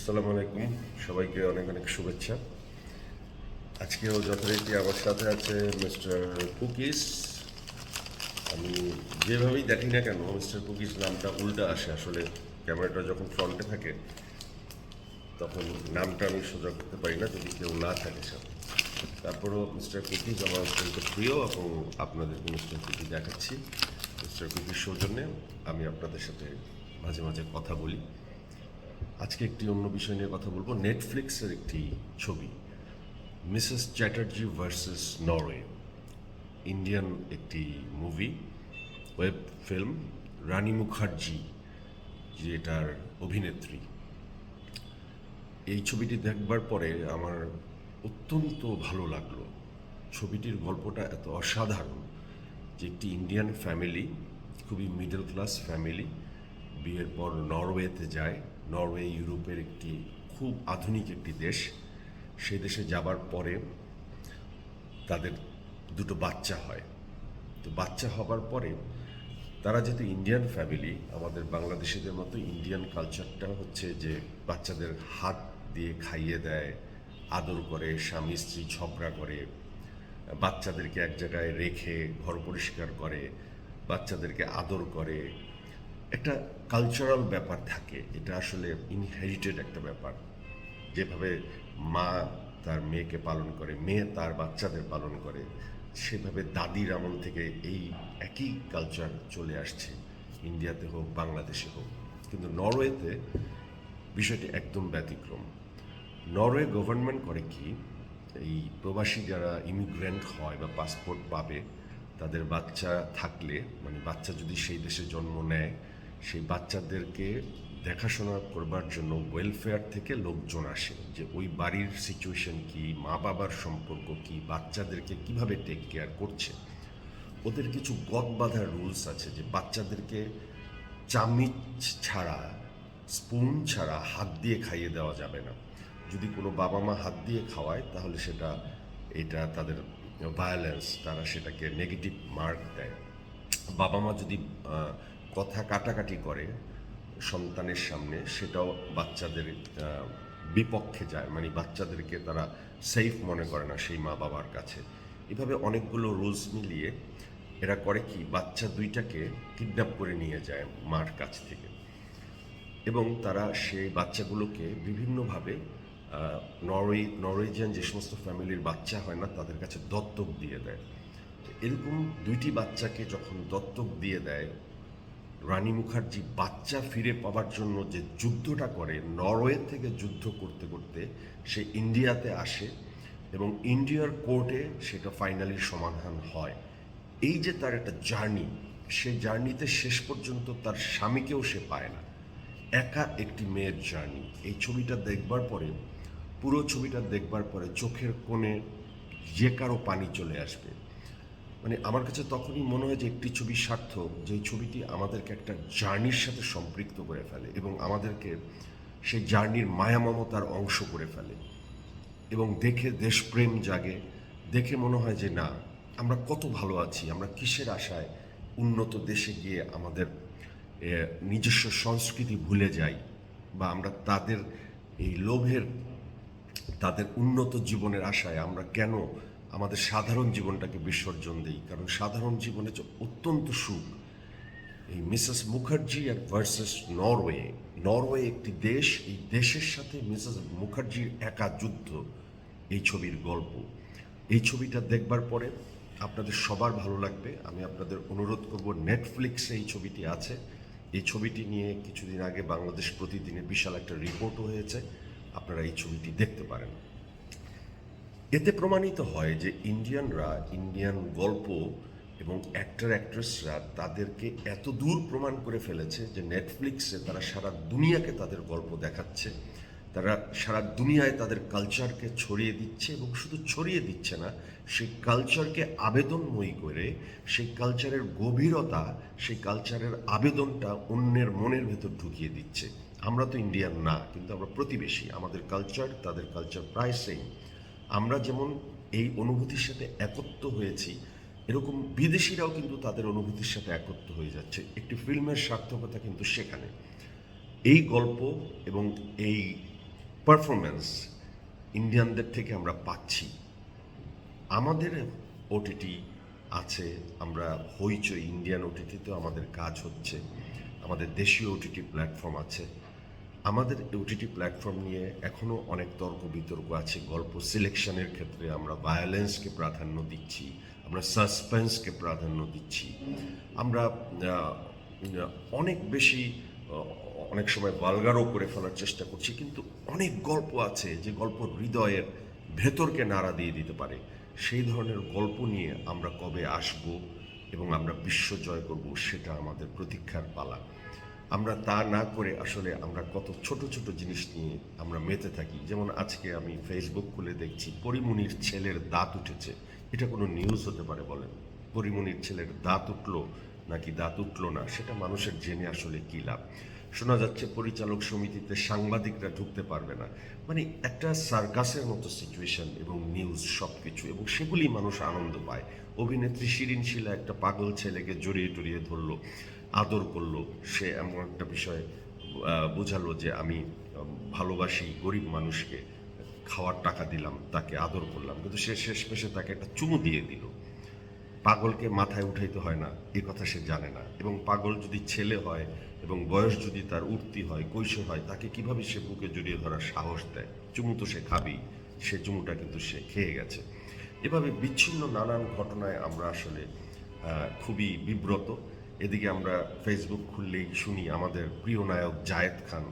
আসসালামু আলাইকুম। সবাইকে অনেক অনেক শুভেচ্ছা। আজকেও যথারীতি আমার সাথে আছে মিস্টার কুকিস। আমি যেভাবেই দেখি না কেন, মিস্টার কুকিস নামটা উল্টা আসে আসলে। ক্যামেরাটা যখন ফ্রন্টে থাকে, তখন নামটা আমি সোজা করতে পারি না যদি কেউ না থাকে সাথে তারপরও মিস্টার কুকিজ আমার অত্যন্ত প্রিয় এবং আপনাদেরকে মিস্টার কুকি দেখাচ্ছি। মিস্টার কুকির সৌজন্যে আমি আপনাদের সাথে মাঝে মাঝে কথা বলি। আজকে একটি অন্য বিষয় নিয়ে কথা বলব। নেটফ্লিক্সের একটি ছবি Mrs Chatterjee versus Norway Indian একটি movie web film Rani Mukherjee যে এটার অভিনেত্রী। এই ছবিটি দেখবার পরে আমার অত্যন্ত ভালো লাগল। ছবিটির গল্পটা এত অসাধারণ যে একটি ইন্ডিয়ান ফ্যামিলি খুবই মিডল ক্লাস ফ্যামিলি বিয়ের পর নরওয়েতে যায়। নরওয়ে ইউরোপের একটি খুব আধুনিক একটি দেশ। সেই দেশে যাবার পরে তাদের দুটো বাচ্চা হয়। তো বাচ্চা হবার পরে তারা যেহেতু ইন্ডিয়ান ফ্যামিলি আমাদের বাংলাদেশিদের মতো ইন্ডিয়ান কালচারটা হচ্ছে যে বাচ্চাদের হাত দিয়ে খাইয়ে দেয়, আদর করে, স্বামী স্ত্রী ঝগড়া করে, বাচ্চাদেরকে এক জায়গায় রেখে, ঘর পরিষ্কার করে, বাচ্চাদেরকে আদর করে একটা কালচারাল ব্যাপার থাকে। এটা আসলে ইনহেরিটেড একটা ব্যাপার। যেভাবে মা তার মেয়েকে পালন করে, মেয়ে তার বাচ্চাদের পালন করে, সেভাবে দাদির আমল থেকে এই একই কালচার চলে আসছে, ইন্ডিয়াতে হোক, বাংলাদেশে হোক। কিন্তু নরওয়েতে বিষয়টি একদম ব্যতিক্রম। নরওয়ে গভর্নমেন্ট করে কি, এই প্রবাসী যারা ইমিগ্রেন্ট হয় বা পাসপোর্ট পাবে, তাদের বাচ্চা থাকলে মানে বাচ্চা যদি সেই দেশে জন্ম নেয় সেই বাচ্চাদেরকে দেখাশোনা করবার জন্য ওয়েলফেয়ার থেকে লোকজন আসে যে ওই বাড়ির সিচুয়েশন কি মা বাবার সম্পর্ক কি, বাচ্চাদেরকে কীভাবে টেক কেয়ার করছে। ওদের কিছু গদ বাঁধা রুলস আছে যে বাচ্চাদেরকে চামিচ ছাড়া স্পুন ছাড়া হাত দিয়ে খাইয়ে দেওয়া যাবে না। যদি কোনো বাবা মা হাত দিয়ে খাওয়ায়, তাহলে সেটা, এটা তাদের ভায়োলেন্স তারা সেটাকে নেগেটিভ মার্ক দেয়। বাবা মা যদি কথা কাটাকাটি করে সন্তানের সামনে, সেটাও বাচ্চাদের বিপক্ষে যায়। মানে বাচ্চাদেরকে তারা সেফ মনে করে না সেই মা বাবার কাছে। এভাবে অনেকগুলো রুলস মিলিয়ে এরা করে কি, বাচ্চা দুইটাকে কিডন্যাপ করে নিয়ে যায় মার কাছ থেকে। এবং তারা সেই বাচ্চাগুলোকে বিভিন্নভাবে নরওয়ে, নরওয়েজিয়ান যে সমস্ত ফ্যামিলির বাচ্চা হয় না, তাদের কাছে দত্তক দিয়ে দেয়। এরকম দুইটি বাচ্চাকে যখন দত্তক দিয়ে দেয় রানী মুখার্জি বাচ্চা ফিরে পাওয়ার জন্য যে যুদ্ধটা করে, নরওয়ে থেকে যুদ্ধ করতে করতে সে ইন্ডিয়াতে আসে এবং ইন্ডিয়ার কোর্টে সেটা ফাইনালি সমাধান হয়। এই যে তার একটা জার্নি, সে জার্নিতে শেষ পর্যন্ত তার স্বামীকেও সে পায় না। একা একটি মেয়ের জার্নি। এই ছবিটা দেখবার পরে, পুরো ছবিটা দেখবার পরে চোখের কোণে যে কারও পানি চলে আসবে। মানে আমার কাছে তখনই মনে হয় যে একটি ছবি সার্থক, যে ছবিটি আমাদেরকে একটা জার্নির সাথে সম্পৃক্ত করে ফেলে এবং আমাদেরকে সেই জার্নির মায়ামমতার অংশ করে ফেলে এবং দেখে দেশপ্রেম জাগে, দেখে মনে হয় যে না, আমরা কত ভালো আছি, আমরা কিসের আশায় উন্নত দেশে গিয়ে আমাদের নিজস্ব সংস্কৃতি ভুলে যাই বা আমরা তাদের এই লোভের, তাদের উন্নত জীবনের আশায় আমরা কেন আমাদের সাধারণ জীবনটাকে বিসর্জন দিই, কারণ সাধারণ জীবনে অত্যন্ত সুখ, এই মিসেস মুখার্জি আর ভার্সেস নরওয়ে নরওয়ে একটি দেশ, এই দেশের সাথে মিসেস মুখার্জির একা যুদ্ধ, এই ছবির গল্প। এই ছবিটা দেখবার পরে আপনাদের সবার ভালো লাগবে। আমি আপনাদের অনুরোধ করব নেটফ্লিক্সে এই ছবিটি আছে। এই ছবিটি নিয়ে কিছুদিন আগে বাংলাদেশ প্রতিদিনে বিশাল একটা রিপোর্টও হয়েছে। আপনারা এই ছবিটি দেখতে পারেন। এতে প্রমাণিত হয় যে ইন্ডিয়ানরা ইন্ডিয়ান গল্প এবং অ্যাক্টর অ্যাক্ট্রেসরা তাদেরকে এত দূর প্রমাণ করে ফেলেছে যে নেটফ্লিক্সে তারা সারা দুনিয়াকে তাদের গল্প দেখাচ্ছে। তারা সারা দুনিয়ায় তাদের কালচারকে ছড়িয়ে দিচ্ছে এবং শুধু ছড়িয়ে দিচ্ছে না, সেই কালচারকে আবেদনময়ী করে, সেই কালচারের গভীরতা, সেই কালচারের আবেদনটা অন্যের মনের ভেতর ঢুকিয়ে দিচ্ছে। আমরা তো ইন্ডিয়ান না, কিন্তু আমরা প্রতিবেশী। আমাদের কালচার তাদের কালচার প্রায় সেম আমরা যেমন এই অনুভূতির সাথে একত্র হয়েছি, এরকম বিদেশিরাও কিন্তু তাদের অনুভূতির সাথে একত্র হয়ে যাচ্ছে। একটি ফিল্মের সার্থকতা কিন্তু সেখানে। এই গল্প এবং এই পারফরমেন্স ইন্ডিয়ানদের থেকে আমরা পাচ্ছি। আমাদের ওটিটি আছে, আমরা হইচই ইন্ডিয়ান ওটিটিতেও আমাদের কাজ হচ্ছে। আমাদের দেশীয় ওটিটি প্ল্যাটফর্ম আছে। আমাদের ওটিটি প্ল্যাটফর্ম নিয়ে এখনও অনেক তর্ক বিতর্ক আছে, গল্প সিলেকশনের ক্ষেত্রে আমরা ভায়োলেন্সকে প্রাধান্য দিচ্ছি, আমরা সাসপেন্সকে প্রাধান্য দিচ্ছি। আমরা অনেক বেশি অনেক সময় বালগারও করে ফেলার চেষ্টা করছি, কিন্তু অনেক গল্প আছে যে গল্প হৃদয়ের ভেতরকে নাড়া দিয়ে দিতে পারে। সেই ধরনের গল্প নিয়ে আমরা কবে আসব এবং আমরা বিশ্ব জয় করব, সেটা আমাদের প্রতীক্ষার পালা। আমরা তা না করে আসলে আমরা কত ছোট ছোট জিনিস নিয়ে আমরা মেতে থাকি। যেমন আজকে আমি ফেসবুক খুলে দেখছি পরিমণির ছেলের দাঁত উঠেছে। এটা কোনো নিউজ হতে পারে বলেন? পরিমণির ছেলের দাঁত উঠল নাকি দাঁত উঠল না? সেটা মানুষের জেনে আসলে কী লাভ? শোনা যাচ্ছে পরিচালক সমিতিতে সাংবাদিকরা ঢুকতে পারবে না। মানে একটা সার্কাসের মতো সিচুয়েশন এবং নিউজ সব কিছু এবং সেগুলি মানুষ আনন্দ পায়। অভিনেত্রী শিরিন শিলা একটা পাগল ছেলেকে জড়িয়ে টড়িয়ে ধরলো। আদর করল। সে এমন একটা বিষয় বোঝালো যে আমি ভালোবাসি গরিব মানুষকে, খাওয়ার টাকা দিলাম, তাকে আদর করলাম। কিন্তু সে শেষ পেশে তাকে একটা চুমু দিয়ে দিল। পাগলকে মাথায় উঠাইতে হয় না, এ কথা সে জানে না। এবং পাগল যদি ছেলে হয় এবং বয়স যদি তার উঠতি হয়, কৈশোর হয়, তাকে কীভাবে সে বুকে জড়িয়ে ধরার সাহস দেয়? চুমু তো সে খাবেই, সে চুমুটা কিন্তু সে খেয়ে গেছে। এভাবে বিচ্ছিন্ন নানান ঘটনায় আমরা আসলে খুবই বিব্রত। এদিকে আমরা ফেসবুক খুললেই শুনি আমাদের প্রিয় নায়ক জায়েদ খান।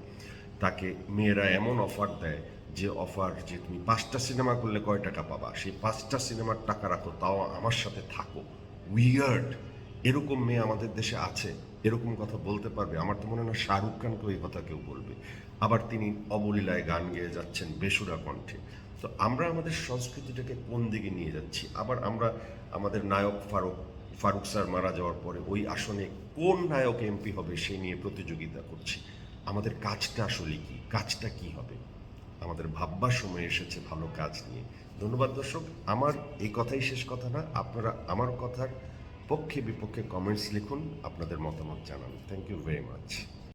তাকে মেয়েরা এমন অফার দেয় যে অফার যে তুমি পাঁচটা সিনেমা করলে কয় টাকা পাবা? সেই পাঁচটা সিনেমার টাকা রাখো, তাও আমার সাথে থাকো। উইয়ার্ড এরকম মেয়ে আমাদের দেশে আছে, এরকম কথা বলতে পারবে। আমার তো মনে হয় না শাহরুখ খানকে ওই কথা কেউ বলবে। আবার তিনি অবলীলায় গান গেয়ে যাচ্ছেন বেসুরা কণ্ঠে। তো আমরা আমাদের সংস্কৃতিটাকে কোন দিকে নিয়ে যাচ্ছি? আবার আমরা আমাদের নায়ক ফারুক ফারুক স্যার মারা যাওয়ার পরে ওই আসনে কোন নায়ক এমপি হবে সে নিয়ে প্রতিযোগিতা করছি। আমাদের কাজটা আসলে কি? কাজটা কি হবে? আমাদের ভাববার সময় এসেছে ভালো কাজ নিয়ে। ধন্যবাদ দর্শক, আমার এই কথাই শেষ কথা না, আপনারা আমার কথার পক্ষে বিপক্ষে কমেন্টস লিখুন, আপনাদের মতামত জানান। Thank you very much